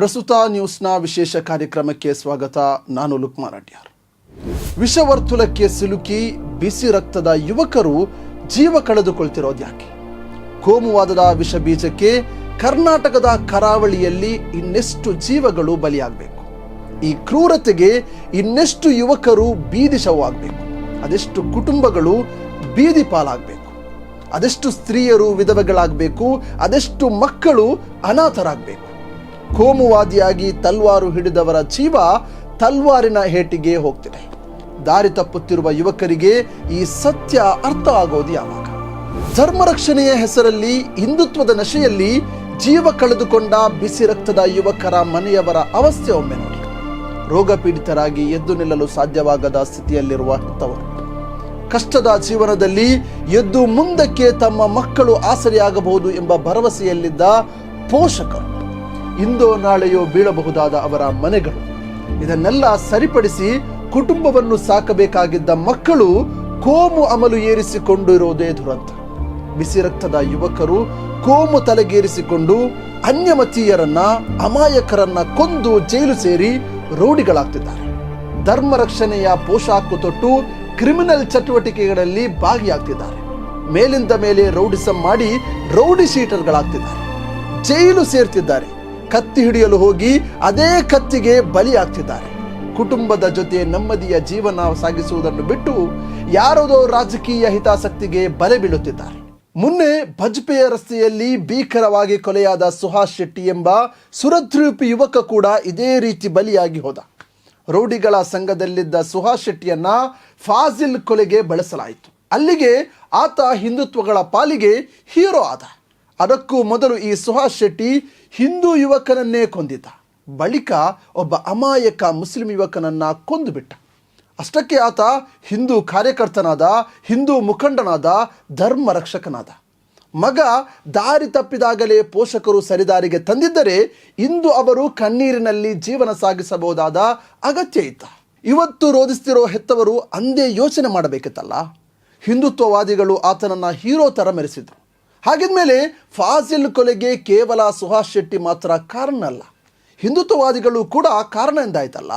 ಪ್ರಸ್ತುತ ನ್ಯೂಸ್ನ ವಿಶೇಷ ಕಾರ್ಯಕ್ರಮಕ್ಕೆ ಸ್ವಾಗತ. ನಾನು ಲುಕ್ಮಾನ್ ಅಡ್ಯಾರ್. ವಿಷವರ್ತುಲಕ್ಕೆ ಸಿಲುಕಿ ಬಿಸಿ ರಕ್ತದ ಯುವಕರು ಜೀವ ಕಳೆದುಕೊಳ್ತಿರೋದು ಯಾಕೆ? ಕೋಮುವಾದದ ವಿಷ ಬೀಜಕ್ಕೆ ಕರ್ನಾಟಕದ ಕರಾವಳಿಯಲ್ಲಿ ಇನ್ನೆಷ್ಟು ಜೀವಗಳು ಬಲಿಯಾಗಬೇಕು? ಈ ಕ್ರೂರತೆಗೆ ಇನ್ನೆಷ್ಟು ಯುವಕರು ಬೀದಿ ಶವವಾಗಬೇಕು? ಅದೆಷ್ಟು ಕುಟುಂಬಗಳು ಬೀದಿ ಪಾಲಾಗಬೇಕು? ಅದೆಷ್ಟು ಸ್ತ್ರೀಯರು ವಿಧವೆಗಳಾಗಬೇಕು? ಅದೆಷ್ಟು ಮಕ್ಕಳು ಅನಾಥರಾಗಬೇಕು? ಕೋಮುವಾದಿಯಾಗಿ ತಲ್ವಾರು ಹಿಡಿದವರ ಜೀವ ತಲ್ವಾರಿನ ಹೇಟಿಗೆ ಹೋಗ್ತಿದೆ. ದಾರಿ ತಪ್ಪುತ್ತಿರುವ ಯುವಕರಿಗೆ ಈ ಸತ್ಯ ಅರ್ಥ ಆಗೋದು ಯಾವಾಗ? ಧರ್ಮ ರಕ್ಷಣೆಯ ಹೆಸರಲ್ಲಿ, ಹಿಂದುತ್ವದ ನಶೆಯಲ್ಲಿ ಜೀವ ಕಳೆದುಕೊಂಡ ಬಿಸಿ ರಕ್ತದ ಯುವಕರ ಮನೆಯವರ ಅವಸ್ಥೆ ಒಮ್ಮೆ ನೋಡಿ. ರೋಗ ಎದ್ದು ನಿಲ್ಲಲು ಸಾಧ್ಯವಾಗದ ಸ್ಥಿತಿಯಲ್ಲಿರುವ ಹೆತ್ತವರು ಕಷ್ಟದ ಜೀವನದಲ್ಲಿ ಎದ್ದು ಮುಂದಕ್ಕೆ ತಮ್ಮ ಮಕ್ಕಳು ಆಸರೆಯಾಗಬಹುದು ಎಂಬ ಭರವಸೆಯಲ್ಲಿದ್ದ ಪೋಷಕರು. ಇಂದೋ ನಾಳೆಯೋ ಬೀಳಬಹುದಾದ ಅವರ ಮನೆಗಳು. ಇದನ್ನೆಲ್ಲ ಸರಿಪಡಿಸಿ ಕುಟುಂಬವನ್ನು ಸಾಕಬೇಕಾಗಿದ್ದ ಮಕ್ಕಳು ಕೋಮು ಅಮಲು ಏರಿಸಿಕೊಂಡಿರುವುದೇ ದುರಂತ. ಬಿಸಿ ರಕ್ತದ ಯುವಕರು ಕೋಮು ತಲೆಗೇರಿಸಿಕೊಂಡು ಅನ್ಯಮತೀಯರನ್ನ, ಅಮಾಯಕರನ್ನ ಕೊಂದು ಜೈಲು ಸೇರಿ ರೌಡಿಗಳಾಗ್ತಿದ್ದಾರೆ. ಧರ್ಮ ರಕ್ಷಣೆಯ ಪೋಷಾಕು ತೊಟ್ಟು ಕ್ರಿಮಿನಲ್ ಚಟುವಟಿಕೆಗಳಲ್ಲಿ ಭಾಗಿಯಾಗ್ತಿದ್ದಾರೆ. ಮೇಲಿಂದ ಮೇಲೆ ರೌಡಿಸಂ ಮಾಡಿ ರೌಡಿ ಶೀಟರ್ಗಳಾಗ್ತಿದ್ದಾರೆ. ಜೈಲು ಸೇರ್ತಿದ್ದಾರೆ. ಕತ್ತಿ ಹಿಡಿಯಲು ಹೋಗಿ ಅದೇ ಕತ್ತಿಗೆ ಬಲಿಯಾಗ್ತಿದ್ದಾರೆ. ಕುಟುಂಬದ ಜೊತೆ ನೆಮ್ಮದಿಯ ಜೀವನ ಸಾಗಿಸುವುದನ್ನು ಬಿಟ್ಟು ಯಾರದೋ ರಾಜಕೀಯ ಹಿತಾಸಕ್ತಿಗೆ ಬಲೆ ಬೀಳುತ್ತಿದ್ದಾರೆ. ಮುನ್ನೆ ಬಜ್ಪೆಯ ರಸ್ತೆಯಲ್ಲಿ ಭೀಕರವಾಗಿ ಕೊಲೆಯಾದ ಸುಹಾಸ್ ಶೆಟ್ಟಿ ಎಂಬ ಸುರದ್ರೂಪಿ ಯುವಕ ಕೂಡ ಇದೇ ರೀತಿ ಬಲಿಯಾಗಿ ಹೋದ. ರೌಡಿಗಳ ಸಂಘದಲ್ಲಿದ್ದ ಸುಹಾಸ್ ಶೆಟ್ಟಿಯನ್ನ ಫಾಜಿಲ್ ಕೊಲೆಗೆ ಬಳಸಲಾಯಿತು. ಅಲ್ಲಿಗೆ ಆತ ಹಿಂದುತ್ವಗಳ ಪಾಲಿಗೆ ಹೀರೋ ಆದ. ಅದಕ್ಕೂ ಮೊದಲು ಈ ಸುಹಾಸ್ ಶೆಟ್ಟಿ ಹಿಂದೂ ಯುವಕನನ್ನೇ ಕೊಂದಿದ್ದ. ಬಳಿಕ ಒಬ್ಬ ಅಮಾಯಕ ಮುಸ್ಲಿಂ ಯುವಕನನ್ನು ಕೊಂದು ಬಿಟ್ಟ ಅಷ್ಟಕ್ಕೆ ಆತ ಹಿಂದೂ ಕಾರ್ಯಕರ್ತನಾದ, ಹಿಂದೂ ಮುಖಂಡನಾದ, ಧರ್ಮ ರಕ್ಷಕನಾದ. ಮಗ ದಾರಿ ತಪ್ಪಿದಾಗಲೇ ಪೋಷಕರು ಸರಿದಾರಿಗೆ ತಂದಿದ್ದರೆ ಇಂದು ಅವರು ಕಣ್ಣೀರಿನಲ್ಲಿ ಜೀವನ ಸಾಗಿಸಬಹುದಾದ ಅಗತ್ಯ ಇತ್ತ. ಇವತ್ತು ರೋಧಿಸ್ತಿರೋ ಹೆತ್ತವರು ಅಂದೇ ಯೋಚನೆ ಮಾಡಬೇಕಿತ್ತಲ್ಲ. ಹಿಂದುತ್ವವಾದಿಗಳು ಆತನನ್ನು ಹೀರೋ ಥರ ಮೆರೆಸಿದ್ರು. ಹಾಗಿದ್ಮೇಲೆ ಫಾಜಿಲ್ ಕೊಲೆಗೆ ಕೇವಲ ಸುಹಾಸ್ ಶೆಟ್ಟಿ ಮಾತ್ರ ಕಾರಣ ಅಲ್ಲ. ಹಿಂದುತ್ವವಾದಿಗಳು ಕೂಡ ಕಾರಣ ಎಂದಾಯ್ತಲ್ಲ.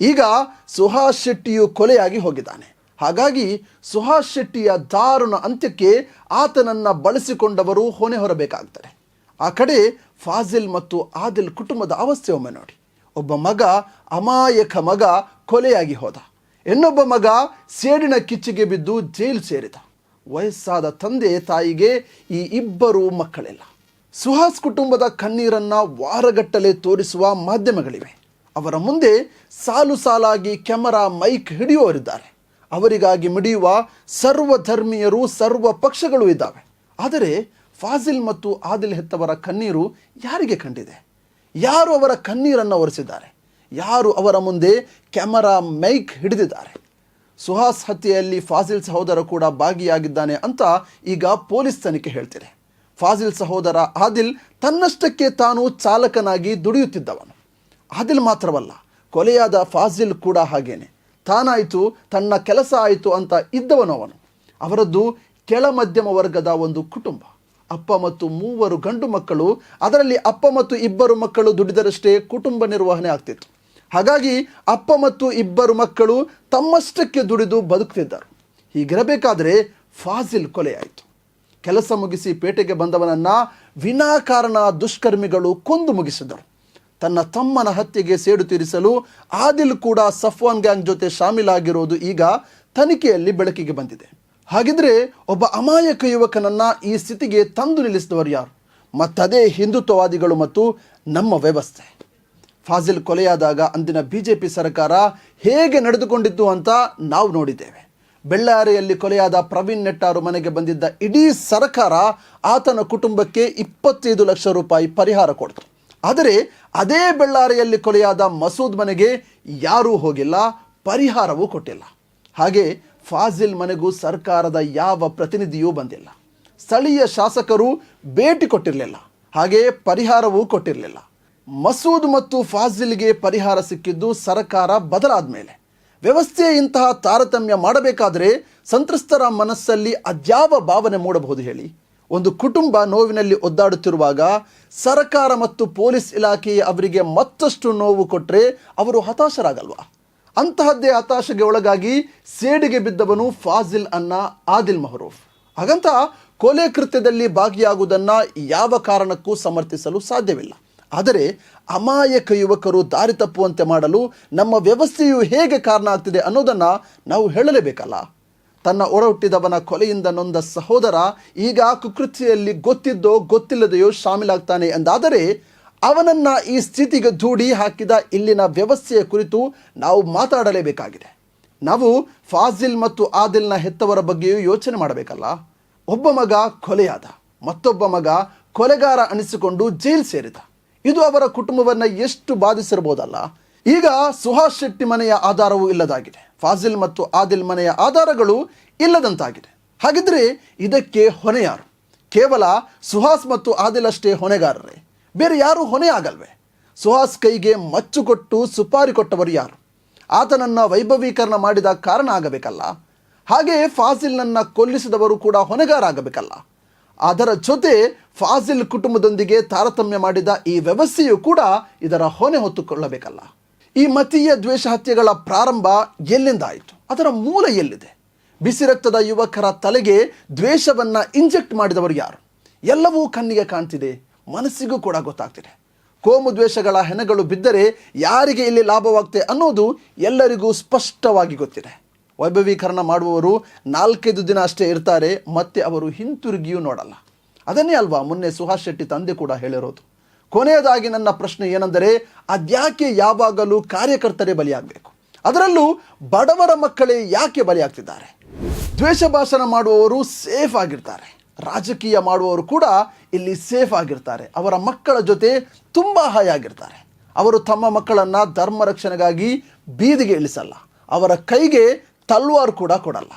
ಈಗ ಸುಹಾಸ್ ಶೆಟ್ಟಿಯು ಕೊಲೆಯಾಗಿ ಹೋಗಿದ್ದಾನೆ. ಹಾಗಾಗಿ ಸುಹಾಸ್ ಶೆಟ್ಟಿಯ ದಾರುಣ ಅಂತ್ಯಕ್ಕೆ ಆತನನ್ನ ಬಳಸಿಕೊಂಡವರು ಹೊಣೆ ಹೊರಬೇಕಾಗ್ತದೆ. ಆ ಕಡೆ ಫಾಜಿಲ್ ಮತ್ತು ಆದಿಲ್ ಕುಟುಂಬದ ಅವಸ್ಥೆ ಒಮ್ಮೆ ನೋಡಿ. ಒಬ್ಬ ಮಗ, ಅಮಾಯಕ ಮಗ ಕೊಲೆಯಾಗಿ ಹೋದ. ಇನ್ನೊಬ್ಬ ಮಗ ಸೇಡಿನ ಕಿಚ್ಚಿಗೆ ಬಿದ್ದು ಜೈಲು ಸೇರಿದ. ವಯಸ್ಸಾದ ತಂದೆ ತಾಯಿಗೆ ಈ ಇಬ್ಬರು ಮಕ್ಕಳಿಲ್ಲ. ಸುಹಾಸ್ ಕುಟುಂಬದ ಕಣ್ಣೀರನ್ನು ವಾರಗಟ್ಟಲೆ ತೋರಿಸುವ ಮಾಧ್ಯಮಗಳಿವೆ. ಅವರ ಮುಂದೆ ಸಾಲು ಸಾಲಾಗಿ ಕ್ಯಾಮರಾ ಮೈಕ್ ಹಿಡಿಯುವವರಿದ್ದಾರೆ. ಅವರಿಗಾಗಿ ಮಿಡಿಯುವ ಸರ್ವ ಧರ್ಮೀಯರು, ಸರ್ವ ಪಕ್ಷಗಳು ಇದ್ದಾವೆ. ಆದರೆ ಫಾಜಿಲ್ ಮತ್ತು ಆದಿಲ್ ಹೆತ್ತವರ ಕಣ್ಣೀರು ಯಾರಿಗೆ ಕಂಡಿದೆ? ಯಾರು ಅವರ ಕಣ್ಣೀರನ್ನು ಒರೆಸಿದ್ದಾರೆ? ಯಾರು ಅವರ ಮುಂದೆ ಕ್ಯಾಮರಾ ಮೈಕ್ ಹಿಡಿದಿದ್ದಾರೆ? ಸುಹಾಸ್ ಹತ್ಯೆಯಲ್ಲಿ ಫಾಜಿಲ್ ಸಹೋದರ ಕೂಡ ಭಾಗಿಯಾಗಿದ್ದಾನೆ ಅಂತ ಈಗ ಪೊಲೀಸ್ ತನಿಖೆ ಹೇಳ್ತಿದೆ. ಫಾಜಿಲ್ ಸಹೋದರ ಆದಿಲ್ ತನ್ನಷ್ಟಕ್ಕೆ ತಾನು ಚಾಲಕನಾಗಿ ದುಡಿಯುತ್ತಿದ್ದವನು. ಆದಿಲ್ ಮಾತ್ರವಲ್ಲ, ಕೊಲೆಯಾದ ಫಾಜಿಲ್ ಕೂಡ ಹಾಗೇನೆ. ತಾನಾಯಿತು, ತನ್ನ ಕೆಲಸ ಆಯಿತು ಅಂತ ಇದ್ದವನು ಅವನು. ಅವರದ್ದು ಕೆಳ ಮಧ್ಯಮ ವರ್ಗದ ಒಂದು ಕುಟುಂಬ. ಅಪ್ಪ ಮತ್ತು ಮೂವರು ಗಂಡು ಮಕ್ಕಳು, ಅದರಲ್ಲಿ ಅಪ್ಪ ಮತ್ತು ಇಬ್ಬರು ಮಕ್ಕಳು ದುಡಿದರಷ್ಟೇ ಕುಟುಂಬ ನಿರ್ವಹಣೆ ಆಗ್ತಿತ್ತು. ಹಾಗಾಗಿ ಅಪ್ಪ ಮತ್ತು ಇಬ್ಬರು ಮಕ್ಕಳು ತಮ್ಮಷ್ಟಕ್ಕೆ ದುಡಿದು ಬದುಕ್ತಿದ್ದರು ಹೀಗಿರಬೇಕಾದರೆ ಫಾಜಿಲ್ ಕೊಲೆಯಾಯಿತು. ಕೆಲಸ ಮುಗಿಸಿ ಪೇಟೆಗೆ ಬಂದವನನ್ನು ವಿನಾಕಾರಣ ದುಷ್ಕರ್ಮಿಗಳು ಕೊಂದು ಮುಗಿಸಿದರು. ತನ್ನ ತಮ್ಮನ ಹತ್ಯೆಗೆ ಸೇಡು ತೀರಿಸಲು ಆದಿಲ್ ಕೂಡ ಸಫ್ವಾನ್ ಗ್ಯಾಂಗ್ ಜೊತೆ ಶಾಮೀಲಾಗಿರೋದು ಈಗ ತನಿಖೆಯಲ್ಲಿ ಬೆಳಕಿಗೆ ಬಂದಿದೆ. ಹಾಗಿದ್ರೆ ಒಬ್ಬ ಅಮಾಯಕ ಯುವಕನನ್ನ ಈ ಸ್ಥಿತಿಗೆ ತಂದು ನಿಲ್ಲಿಸಿದವರು ಯಾರು? ಮತ್ತದೇ ಹಿಂದುತ್ವವಾದಿಗಳು ಮತ್ತು ನಮ್ಮ ವ್ಯವಸ್ಥೆ. ಫಾಜಿಲ್ ಕೊಲೆಯಾದಾಗ ಅಂದಿನ ಬಿಜೆಪಿ ಸರ್ಕಾರ ಹೇಗೆ ನಡೆದುಕೊಂಡಿತ್ತು ಅಂತ ನಾವು ನೋಡಿದ್ದೇವೆ. ಬೆಳ್ಳಾರಿಯಲ್ಲಿ ಕೊಲೆಯಾದ ಪ್ರವೀಣ್ ನೆಟ್ಟಾರು ಮನೆಗೆ ಬಂದಿದ್ದ ಇಡೀ ಸರ್ಕಾರ ಆತನ ಕುಟುಂಬಕ್ಕೆ ಇಪ್ಪತ್ತೈದು ಲಕ್ಷ ರೂಪಾಯಿ ಪರಿಹಾರ ಕೊಡ್ತು. ಆದರೆ ಅದೇ ಬೆಳ್ಳಾರಿಯಲ್ಲಿ ಕೊಲೆಯಾದ ಮಸೂದ್ ಮನೆಗೆ ಯಾರೂ ಹೋಗಿಲ್ಲ, ಪರಿಹಾರವೂ ಕೊಟ್ಟಿಲ್ಲ. ಹಾಗೆ ಫಾಜಿಲ್ ಮನೆಗೂ ಸರ್ಕಾರದ ಯಾವ ಪ್ರತಿನಿಧಿಯೂ ಬಂದಿಲ್ಲ. ಸ್ಥಳೀಯ ಶಾಸಕರು ಭೇಟಿ ಕೊಟ್ಟಿರಲಿಲ್ಲ. ಹಾಗೆ ಪರಿಹಾರವೂ ಕೊಟ್ಟಿರಲಿಲ್ಲ. ಮಸೂದ್ ಮತ್ತು ಫಾಜಿಲ್ಗೆ ಪರಿಹಾರ ಸಿಕ್ಕಿದ್ದು ಸರ್ಕಾರ ಬದಲಾದ ಮೇಲೆ ವ್ಯವಸ್ಥೆ ಇಂತಹ ತಾರತಮ್ಯ ಮಾಡಬೇಕಾದರೆ ಸಂತ್ರಸ್ತರ ಮನಸ್ಸಲ್ಲಿ ಅದ್ಯಾವ ಭಾವನೆ ಮೂಡಬಹುದು ಹೇಳಿ. ಒಂದು ಕುಟುಂಬ ನೋವಿನಲ್ಲಿ ಒದ್ದಾಡುತ್ತಿರುವಾಗ ಸರ್ಕಾರ ಮತ್ತು ಪೊಲೀಸ್ ಇಲಾಖೆ ಅವರಿಗೆ ಮತ್ತಷ್ಟು ನೋವು ಕೊಟ್ಟರೆ ಅವರು ಹತಾಶರಾಗಲ್ವಾ? ಅಂತಹದ್ದೇ ಹತಾಶೆಗೆ ಒಳಗಾಗಿ ಸೇಡಿಗೆ ಬಿದ್ದವನು ಫಾಜಿಲ್ ಅನ್ನ ಆದಿಲ್ ಮಹರೂಫ್. ಹಾಗಂತ ಕೊಲೆ ಕೃತ್ಯದಲ್ಲಿ ಭಾಗಿಯಾಗುವುದನ್ನು ಯಾವ ಕಾರಣಕ್ಕೂ ಸಮರ್ಥಿಸಲು ಸಾಧ್ಯವಿಲ್ಲ. ಆದರೆ ಅಮಾಯಕ ಯುವಕರು ದಾರಿ ತಪ್ಪುವಂತೆ ಮಾಡಲು ನಮ್ಮ ವ್ಯವಸ್ಥೆಯು ಹೇಗೆ ಕಾರಣ ಆಗ್ತಿದೆ ಅನ್ನೋದನ್ನು ನಾವು ಹೇಳಲೇಬೇಕಲ್ಲ. ತನ್ನ ಒಡಹುಟ್ಟಿದವನ ಕೊಲೆಯಿಂದ ನೊಂದ ಸಹೋದರ ಈಗ ಕುಕೃತ್ಯದಲ್ಲಿ ಗೊತ್ತಿದ್ದೋ ಗೊತ್ತಿಲ್ಲದೆಯೋ ಶಾಮೀಲಾಗ್ತಾನೆ ಎಂದಾದರೆ ಅವನನ್ನ ಈ ಸ್ಥಿತಿಗೆ ದೂಡಿ ಹಾಕಿದ ಇಲ್ಲಿನ ವ್ಯವಸ್ಥೆಯ ಕುರಿತು ನಾವು ಮಾತಾಡಲೇಬೇಕಾಗಿದೆ. ನಾವು ಫಾಜಿಲ್ ಮತ್ತು ಆದಿಲ್ನ ಹೆತ್ತವರ ಬಗ್ಗೆಯೂ ಯೋಚನೆ ಮಾಡಬೇಕಲ್ಲ. ಒಬ್ಬ ಮಗ ಕೊಲೆಯಾದ, ಮತ್ತೊಬ್ಬ ಮಗ ಕೊಲೆಗಾರ ಅನಿಸಿಕೊಂಡು ಜೈಲ್ ಸೇರಿದ. ಇದು ಅವರ ಕುಟುಂಬವನ್ನು ಎಷ್ಟು ಬಾಧಿಸಿರಬಹುದಲ್ಲ? ಈಗ ಸುಹಾಸ್ ಶೆಟ್ಟಿ ಮನೆಯ ಆಧಾರವೂ ಇಲ್ಲದಾಗಿದೆ. ಫಾಜಿಲ್ ಮತ್ತು ಆದಿಲ್ ಮನೆಯ ಆಧಾರಗಳು ಇಲ್ಲದಂತಾಗಿದೆ. ಹಾಗಿದ್ರೆ ಇದಕ್ಕೆ ಹೊಣೆ ಯಾರು? ಕೇವಲ ಸುಹಾಸ್ ಮತ್ತು ಆದಿಲ್ ಅಷ್ಟೇ ಹೊಣೆಗಾರರೇ. ಬೇರೆ ಯಾರು ಹೊಣೆ ಆಗಲ್ವೇ? ಸುಹಾಸ್ ಕೈಗೆ ಮಚ್ಚು ಕೊಟ್ಟು ಸುಪಾರಿ ಕೊಟ್ಟವರು ಯಾರು? ಆತನನ್ನ ವೈಭವೀಕರಣ ಮಾಡಿದ ಕಾರಣ ಆಗಬೇಕಲ್ಲ? ಹಾಗೆಯೇ ಫಾಸಿಲ್ನನ್ನು ಕೊಲ್ಲಿಸಿದವರು ಕೂಡ ಹೊಣೆಗಾರ ಆಗಬೇಕಲ್ಲ? ಅದರ ಜೊತೆ ಫಾಜಿಲ್ ಕುಟುಂಬದೊಂದಿಗೆ ತಾರತಮ್ಯ ಮಾಡಿದ ಈ ವ್ಯವಸ್ಥೆಯು ಕೂಡ ಇದರ ಹೊಣೆ ಹೊತ್ತುಕೊಳ್ಳಬೇಕಲ್ಲ. ಈ ಮತೀಯ ದ್ವೇಷ ಹತ್ಯೆಗಳ ಪ್ರಾರಂಭ ಎಲ್ಲಿಂದ ಆಯಿತು? ಅದರ ಮೂಲ ಎಲ್ಲಿದೆ? ಬಿಸಿ ರಕ್ತದ ಯುವಕರ ತಲೆಗೆ ದ್ವೇಷವನ್ನ ಇಂಜೆಕ್ಟ್ ಮಾಡಿದವರು ಯಾರು? ಎಲ್ಲವೂ ಕಣ್ಣಿಗೆ ಕಾಣ್ತಿದೆ, ಮನಸ್ಸಿಗೂ ಕೂಡ ಗೊತ್ತಾಗ್ತಿದೆ. ಕೋಮು ದ್ವೇಷಗಳ ಹೆಣಗಳು ಬಿದ್ದರೆ ಯಾರಿಗೆ ಇಲ್ಲಿ ಲಾಭವಾಗ್ತದೆ ಅನ್ನೋದು ಎಲ್ಲರಿಗೂ ಸ್ಪಷ್ಟವಾಗಿ ಗೊತ್ತಿದೆ. ವೈಭವೀಕರಣ ಮಾಡುವವರು ನಾಲ್ಕೈದು ದಿನ ಅಷ್ಟೇ ಇರ್ತಾರೆ, ಮತ್ತೆ ಅವರು ಹಿಂತಿರುಗಿಯೂ ನೋಡಲ್ಲ. ಅದನ್ನೇ ಅಲ್ವಾ ಮೊನ್ನೆ ಸುಹಾಸ್ ಶೆಟ್ಟಿ ತಂದೆ ಕೂಡ ಹೇಳಿರೋದು. ಕೊನೆಯದಾಗಿ ನನ್ನ ಪ್ರಶ್ನೆ ಏನೆಂದರೆ, ಅದ್ಯಾಕೆ ಯಾವಾಗಲೂ ಕಾರ್ಯಕರ್ತರೇ ಬಲಿಯಾಗಬೇಕು? ಅದರಲ್ಲೂ ಬಡವರ ಮಕ್ಕಳೇ ಯಾಕೆ ಬಲಿಯಾಗ್ತಿದ್ದಾರೆ? ದ್ವೇಷ ಭಾಷಣ ಮಾಡುವವರು ಸೇಫ್ ಆಗಿರ್ತಾರೆ. ರಾಜಕೀಯ ಮಾಡುವವರು ಕೂಡ ಇಲ್ಲಿ ಸೇಫ್ ಆಗಿರ್ತಾರೆ. ಅವರ ಮಕ್ಕಳ ಜೊತೆ ತುಂಬ ಹಾಯಾಗಿರ್ತಾರೆ ಅವರು ತಮ್ಮ ಮಕ್ಕಳನ್ನು ಧರ್ಮ ರಕ್ಷಣೆಗಾಗಿ ಬೀದಿಗೆ ಇಳಿಸಲ್ಲ. ಅವರ ಕೈಗೆ ತಲ್ವಾರ್ ಕೂಡ ಕೊಡಲ್ಲ.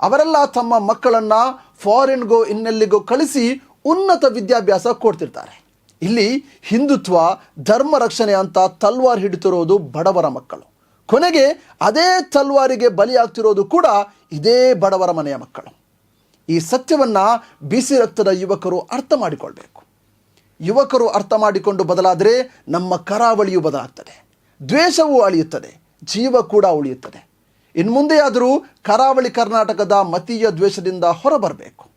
ಅವರೆಲ್ಲ ತಮ್ಮ ಮಕ್ಕಳನ್ನು ಫಾರಿನ್ಗೋ ಇನ್ನೆಲ್ಲಿಗೋ ಕಳಿಸಿ ಉನ್ನತ ವಿದ್ಯಾಭ್ಯಾಸ ಕೊಡ್ತಿರ್ತಾರೆ. ಇಲ್ಲಿ ಹಿಂದುತ್ವ, ಧರ್ಮ ರಕ್ಷಣೆ ಅಂತ ತಲ್ವಾರ್ ಹಿಡಿತಿರೋದು ಬಡವರ ಮಕ್ಕಳು. ಕೊನೆಗೆ ಅದೇ ತಲ್ವಾರಿಗೆ ಬಲಿಯಾಗ್ತಿರೋದು ಕೂಡ ಇದೇ ಬಡವರ ಮನೆಯ ಮಕ್ಕಳು. ಈ ಸತ್ಯವನ್ನು ಬಿಸಿ ರಕ್ತದ ಯುವಕರು ಅರ್ಥ ಮಾಡಿಕೊಳ್ಬೇಕು. ಯುವಕರು ಅರ್ಥ ಮಾಡಿಕೊಂಡು ಬದಲಾದರೆ ನಮ್ಮ ಕರಾವಳಿಯು ಬದಲಾಗ್ತದೆ. ದ್ವೇಷವೂ ಅಳಿಯುತ್ತದೆ. ಜೀವ ಕೂಡ ಉಳಿಯುತ್ತದೆ. ಇನ್ನು ಮುಂದೆಯಾದರೂ ಕರಾವಳಿ ಕರ್ನಾಟಕದ ಮತೀಯ ದ್ವೇಷದಿಂದ ಹೊರಬರಬೇಕು.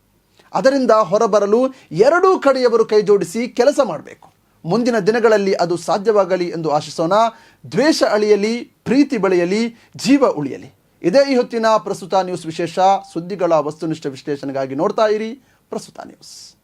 ಅದರಿಂದ ಹೊರಬರಲು ಎರಡೂ ಕಡೆಯವರು ಕೈಜೋಡಿಸಿ ಕೆಲಸ ಮಾಡಬೇಕು. ಮುಂದಿನ ದಿನಗಳಲ್ಲಿ ಅದು ಸಾಧ್ಯವಾಗಲಿ ಎಂದು ಆಶಿಸೋಣ. ದ್ವೇಷ ಅಳಿಯಲಿ, ಪ್ರೀತಿ ಬೆಳೆಯಲಿ, ಜೀವ ಉಳಿಯಲಿ. ಇದೇ ಈ ಹೊತ್ತಿನ ಪ್ರಸ್ತುತ ನ್ಯೂಸ್ ವಿಶೇಷ. ಸುದ್ದಿಗಳ ವಸ್ತುನಿಷ್ಠ ವಿಶ್ಲೇಷಣೆಗಾಗಿ ನೋಡ್ತಾ ಇರಿ. ಪ್ರಸ್ತುತ ನ್ಯೂಸ್.